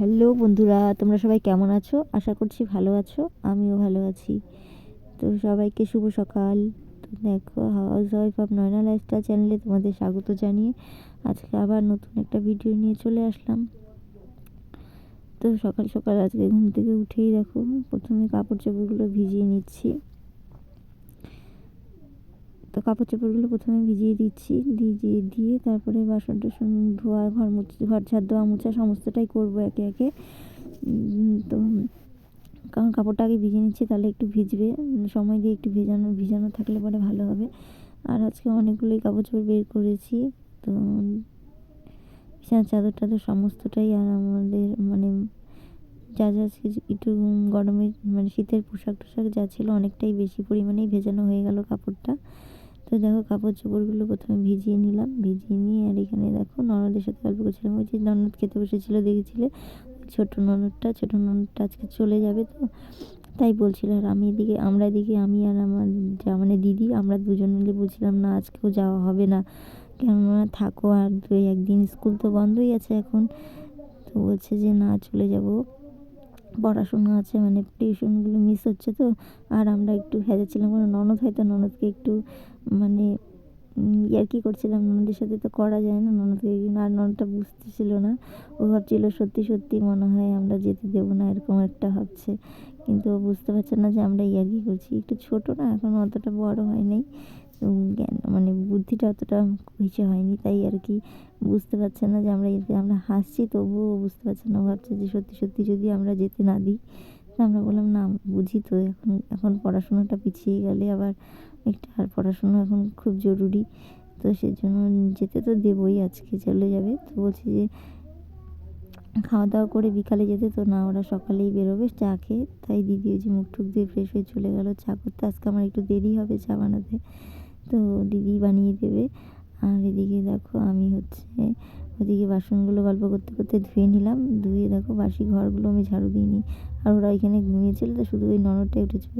Hello বন্ধুরা, তোমরা সবাই কেমন আছো? আশা করছি ভালো আছো, আমিও ভালো আছি। তো সবাইকে শুভ সকাল। তো দেখো housewife of Nayana lifestyle চ্যানেলে তোমাদের স্বাগত জানিয়ে আজকে আবার নতুন একটা ভিডিও নিয়ে চলে আসলাম। তো সকাল সকাল আজকে ঘুম থেকে উঠেই দেখো, প্রথমে কাপড় চোপড়গুলো ভিজিয়ে নিচ্ছি। তো কাপড় চোপড়গুলো প্রথমে ভিজিয়ে দিচ্ছি। ভিজিয়ে দিয়ে তারপরে বাসন টাসন ধোয়া, ঘর মুছ, ঘর ঝাড় ধোয়া মোছা সমস্তটাই করব একে একে। তো কারণ কাপড়টা আগে ভিজিয়ে নিচ্ছি, তাহলে একটু ভিজবে। সময় দিয়ে একটু ভেজানো, ভিজানো থাকলে পরে ভালো হবে। আর আজকে অনেকগুলোই কাপড় চোপড় বের করেছি। তো বিছানার চাদর টাদর সমস্তটাই আর আমাদের মানে যা যা একটু গরমের মানে শীতের পোশাক টোশাক যা ছিল অনেকটাই বেশি পরিমাণেই ভেজানো হয়ে গেল কাপড়টা। তো দেখো কাপড় চোপড়গুলো প্রথমে ভিজিয়ে নিলাম। ভিজিয়ে নিয়ে আর এখানে দেখো ননদের সাথে গল্প করছিলাম। ওই যে ননদ খেতে বসেছিল, দেখেছিলে? ছোট ননদটা ছোট ননদটা আজকে চলে যাবে তো। তাই বলছিল, আর আমি এদিকে, আমরা এদিকে, আমি আর আমার যা মানে দিদি, আমরা দুজন মিলে বলছিলাম, না, আজকেও যাওয়া হবে না। কেননা থাকো আর দুই একদিন স্কুল তো বন্ধই আছে এখন। তো বলছে যে, না, চলে যাব। পড়াশোনা আছে মানে টিউশনগুলো মিস হচ্ছে তো। আর আমরা একটু ভেজাচ্ছিলাম কারণ ননদ হয়তো ননদকে একটু মানে ইয়ার কি করছিলাম? ননদের সাথে তো করা যায় না ননদকে আর ননদটা বুঝতেছিল না। ও ভাবছিল, সত্যি সত্যি মনে হয় আমরা যেতে দেবো না, এরকম একটা ভাবছে। কিন্তু ও বুঝতে পারছে না যে আমরা ইয়ার্কি করছি। একটু ছোট না, এখন অতটা বড় হয় নাই জ্ঞান মানে বুদ্ধিটা অতটা হয়েছে হয়নি, তাই আর কি বুঝতে পারছে না যে আমরা আমরা হাসছি, তবুও বুঝতে পারছে না। ভাবছে যে, সত্যি সত্যি যদি আমরা যেতে না দিই আমরা বললাম, না, বুঝি তো, এখন এখন পড়াশোনাটা পিছিয়ে গেলে আবার একটা, আর পড়াশোনা এখন খুব জরুরি। তো সেজন্য যেতে তো দেবই, আজকে চলে যাবে। তো বলছি যে খাওয়া দাওয়া করে বিকালে যেতে তো না, ওরা সকালেই বেরোবে, চা খেয়ে। তাই দিদি ওই যে মুখ টুক দিয়ে ফ্রেশ হয়ে চলে গেলো, চা করতে। আজকে আমার একটু দেরি হবে চা বানাতে। তো দিদি বানিয়ে দেবে। আর এদিকে দেখো, আমি হচ্ছে, ওদিকে বাসনগুলো গল্প করতে করতে ধুয়ে নিলাম। ধুয়ে দেখো, বাসি ঘরগুলো আমি ঝাড়ু দিইনি। আর ওরা ওইখানে ঘুমিয়েছিল তো শুধু ওই ননদটাই উঠেছে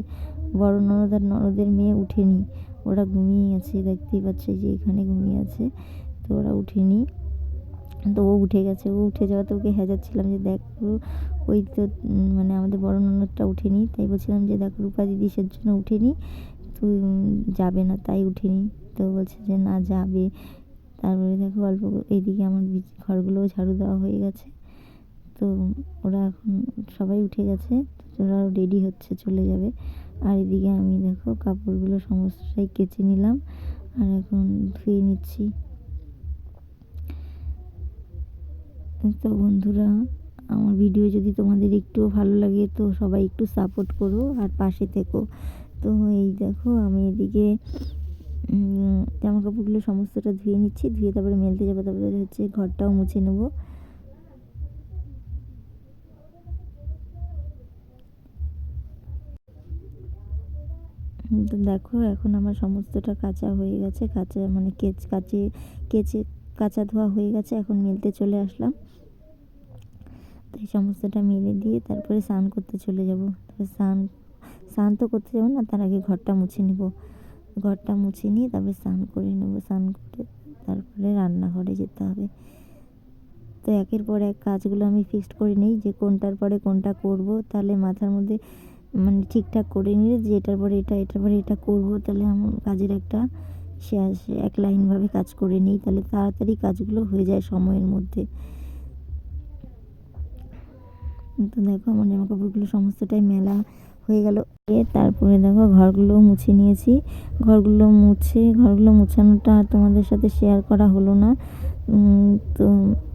বড় ননদ আর ননদের মেয়ে উঠেনি। ওরা ঘুমিয়ে আছে দেখতেই পাচ্ছে যে এখানে ঘুমিয়ে আছে। তো ওরা উঠেনি। তো ও উঠে গেছে। ও উঠে যাওয়াতে ওকে হেজাচ্ছিলাম যে দেখো ওই তো মানে আমাদের বড় ননদটা উঠেনি। তাই বলছিলাম যে দেখ রূপা দিদি সের জন্য উঠেনি। তুই যাবে না, তাই উঠেনি। তো বলছে যে না, যাবে। তারপরে দেখো অল্প এইদিকে আমার ঘরগুলোও ঝাড়ু দেওয়া হয়ে গেছে। তো ওরা এখন সবাই উঠে গেছে, ওরা রেডি হচ্ছে, চলে যাবে। আর এদিকে আমি দেখো কাপড়গুলো সমস্তটাই কেচে নিলাম, আর এখন ধুয়ে নিচ্ছি। তো বন্ধুরা, আমার ভিডিও যদি তোমাদের একটুও ভালো লাগে, তো সবাই একটু সাপোর্ট করো আর পাশে থেকো। তো এই দেখো আমি এদিকে জামা কাপড়গুলো সমস্তটা ধুয়ে নিচ্ছি, ধুয়ে তারপরে মেলতে যাব, তারপরে হচ্ছে ঘরটাও মুছে নেব। তো দেখো এখন আমার সমস্তটা কাঁচা হয়ে গেছে, কাঁচা মানে কেচ, কাচে, কেচে কাঁচা ধোয়া হয়ে গেছে, এখন মিলতে চলে আসলাম। তাই সমস্তটা মেলে দিয়ে তারপরে স্নান করতে চলে যাব। তারপরে স্নান স্নান তো করতে যাব না, তার আগে ঘরটা মুছে নিব। ঘরটা মুছে নিয়ে তারপরে স্নান করে নেব, স্নান করে তারপরে রান্নাঘরে যেতে হবে। তো একের পর এক কাজগুলো আমি ফিক্সড করে নিই যে কোনটার পরে কোনটা করব, তাহলে মাথার মধ্যে মানে ঠিকঠাক করে নিলে যে এটার পরে এটা, এটার পরে এটা করব, তাহলে আমার কাজের একটা সে আসে, এক লাইনভাবে কাজ করে নিই, তাহলে তাড়াতাড়ি কাজগুলো হয়ে যায় সময়ের মধ্যে। তো দেখো, আমার জামা কাপড়গুলো সমস্তটাই মেলা। হয়ে গেল। তারপরে দেখো ঘরগুলো মুছে নিয়েছি। ঘরগুলো মুছে, ঘরগুলো মুছানোটা তোমাদের সাথে শেয়ার করা হলো না। তো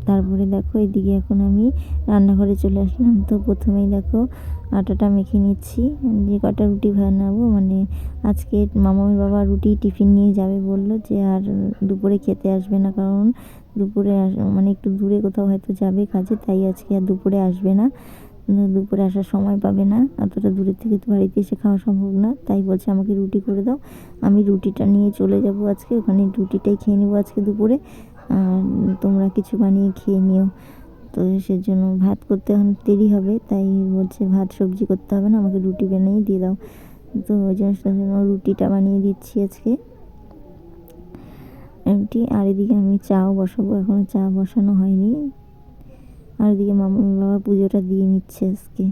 তারপরে দেখো এদিকে এখন আমি রান্নাঘরে চলে আসলাম। তো প্রথমেই দেখো আটাটা মেখে নিচ্ছি। যে কটা রুটি বানাবো মানে আজকে মামামের বাবা রুটি টিফিন নিয়ে যাবে বলল যে আর দুপুরে খেতে আসবে না কারণ দুপুরে মানে একটু দূরে কোথাও হয়তো যাবে কাজে, তাই আজকে আর দুপুরে আসবে না। দুপুরে আসার সময় পাবে না। এতটা দূরের থেকে তো বাড়িতে এসে খাওয়া সম্ভব না। তাই বলছে, আমাকে রুটি করে দাও। আমি রুটিটা নিয়ে চলে যাব আজকে। ওখানে রুটিটাই খেয়ে নেব আজকে দুপুরে। আর তোমরা কিছু বানিয়ে খেয়ে নিও। তো সেজন্য ভাত করতে এখন দেরি হবে। তাই বলছে, ভাত সবজি করতে হবে না, আমাকে রুটি বানিয়ে দিয়ে দাও। তো ওই জন্য রুটিটা বানিয়ে দিচ্ছি আজকে। রুটি আর এদিকে আমি চাও বসাবো। এখনও চা বসানো হয়নি। আর ওদিকে মামা বাবা পুজোটা দিয়ে নিচ্ছে আজকে।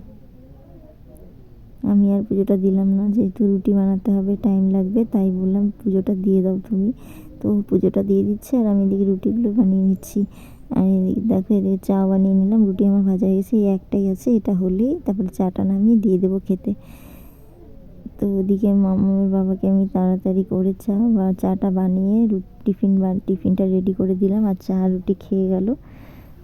আমি আর পুজোটা দিলাম না, যেহেতু রুটি বানাতে হবে টাইম লাগবে, তাই বললাম পুজোটা দিয়ে দাও তুমি। তো পুজোটা দিয়ে দিচ্ছে আর আমি এদিকে রুটিগুলো বানিয়ে নিচ্ছি। আর এদিকে দেখো, এদিকে চা বানিয়ে নিলাম, রুটি আমার ভাজা হয়ে গেছে, এই একটাই আছে, এটা হলেই তারপরে চাটা নামিয়ে দিয়ে দেবো খেতে। তো ওদিকে মামুর বাবাকে আমি তাড়াতাড়ি করে চা বা চাটা বানিয়ে রু- টিফিন বা, টিফিনটা রেডি করে দিলাম, আর চা রুটি খেয়ে গেল।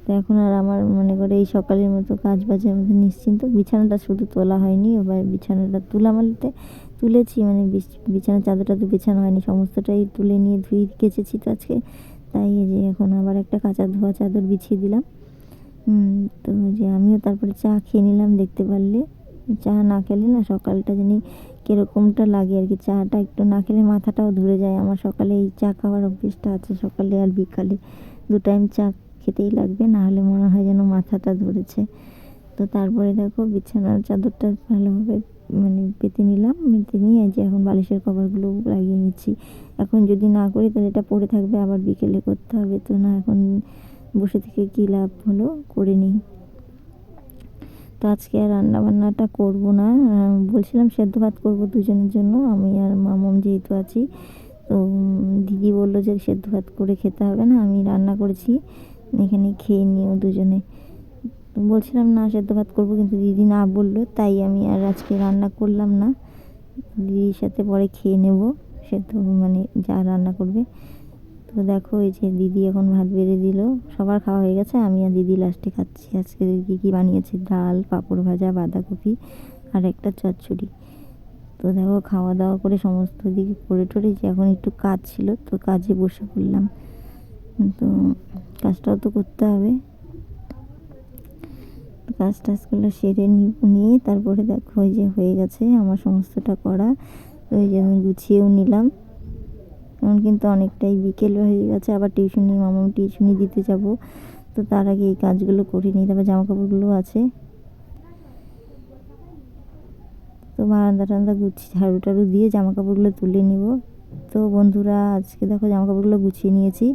তো এখন আর আমার মনে করে এই সকালের মতো কাজ বাজের মধ্যে নিশ্চিন্ত। বিছানাটা শুধু তোলা হয়নি, এবার বিছানাটা তুলা বলতে তুলেছি মানে বিছ- বিছানার চাদরটা তো বিছানো হয়নি, সমস্তটাই তুলে নিয়ে ধুয়ে কেচেছি তো আজকে। তাই যে এখন আবার একটা কাঁচা ধোয়া চাদর বিছিয়ে দিলাম। তো যে আমিও তারপরে চা খেয়ে নিলাম দেখতে পারলে। চা না খেলে না সকালটা জানি কীরকমটা লাগে আর কি। চাটা একটু না খেলে মাথাটাও ধরে যায়। আমার সকালে এই চা খাওয়ার অভ্যেসটা আছে সকালে আর বিকালে। দু টাইম চা খেতেই লাগবে না হলে মনে হয় যেন মাথাটা ধরেছে। তো তারপরে দেখো বিছানার চাদরটা ভালোভাবে মানে পেতে নিলাম পেতে নিয়ে যে এখন বালিশের কভারগুলো লাগিয়ে নিচ্ছি। এখন যদি না করি তাহলে এটা পড়ে থাকবে, আবার বিকেলে করতে হবে। তো না, এখন বসে থেকে কী লাভ হলো? করে নিই। তো আজকে আর রান্না বান্নাটা করব না। বলছিলাম সেদ্ধ ভাত করব দুজনের জন্য, আমি আর মামম যেহেতু আছি, তো দিদি বলল যে সেদ্ধ ভাত করে খেতে হবে না, আমি রান্না করেছি। এখানে খেয়ে নিও দুজনে। বলছিলাম না, সেদ্ধ ভাত করব কিন্তু দিদি না বলল, তাই আমি আর আজকে রান্না করলাম না। দিদির সাথে পরে খেয়ে নেব, সেদ্ধ মানে যা রান্না করবে। তো দেখো, এই যে দিদি এখন ভাত বেড়ে দিল, সবার খাওয়া হয়ে গেছে, আমি আর দিদি লাস্টে খাচ্ছি। আজকে দিদি কী বানিয়েছে? ডাল, পাঁপড় ভাজা, বাঁধাকপি আর একটা চচ্চড়ি। তো দেখো, খাওয়া দাওয়া করে সমস্ত দিকে করে টরে যে এখন একটু কাজ ছিল, তো কাজে বসে পড়লাম। তো কাজটাও তো করতে হবে। কাজ টাজগুলো সেরে নিয়ে তারপরে দেখো ওই যে হয়ে গেছে আমার সমস্তটা করা। তো ওই যে আমি গুছিয়েও নিলাম। এখন কিন্তু অনেকটাই বিকেল হয়ে গেছে, আবার টিউশনি মামা টিউশনি দিতে যাব। তো তার আগে এই কাজগুলো করে নিই, তারপর জামা কাপড়গুলো আছে। তো বারান্দা টান্দা গুছিয়ে ঝাড়ু টাড়ু দিয়ে জামা কাপড়গুলো তুলে নিব। তো বন্ধুরা, আজকে দেখো জামা কাপড়গুলো গুছিয়ে নিয়েছি।